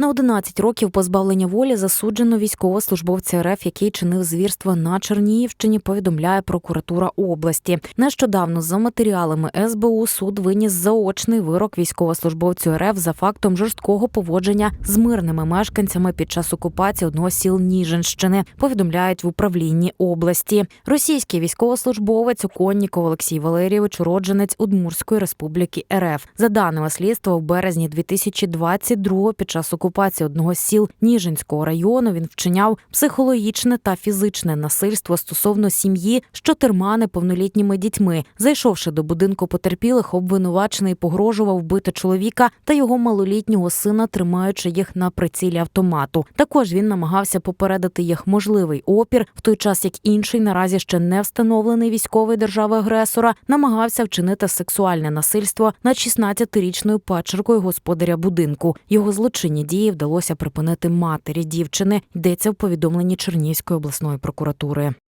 На 11 років позбавлення волі засуджено військовослужбовця РФ, який чинив звірство на Чернігівщині. Повідомляє прокуратура області. Нещодавно за матеріалами СБУ суд виніс заочний вирок військовослужбовцю РФ за фактом жорсткого поводження з мирними мешканцями під час окупації одного сіл Ніжинщини. Повідомляють в управлінні області. Російський військовослужбовець Оконніков Олексій Валерійович, уродженець Удмурської республіки РФ. За даними слідства, в березні 2022 під час окупації одного з сіл Ніжинського району він вчиняв психологічне та фізичне насильство стосовно сім'ї з чотирма неповнолітніми дітьми. Зайшовши до будинку потерпілих, обвинувачений погрожував вбити чоловіка та його малолітнього сина, тримаючи їх на прицілі автомату. Також він намагався попередити їх можливий опір, в той час як інший наразі ще не встановлений військовий держави-агресора намагався вчинити сексуальне насильство над 16-річною падчеркою господаря будинку. Його злочинні дії вдалося припинити матері дівчини. Йдеться в повідомленні Чернігівської обласної прокуратури.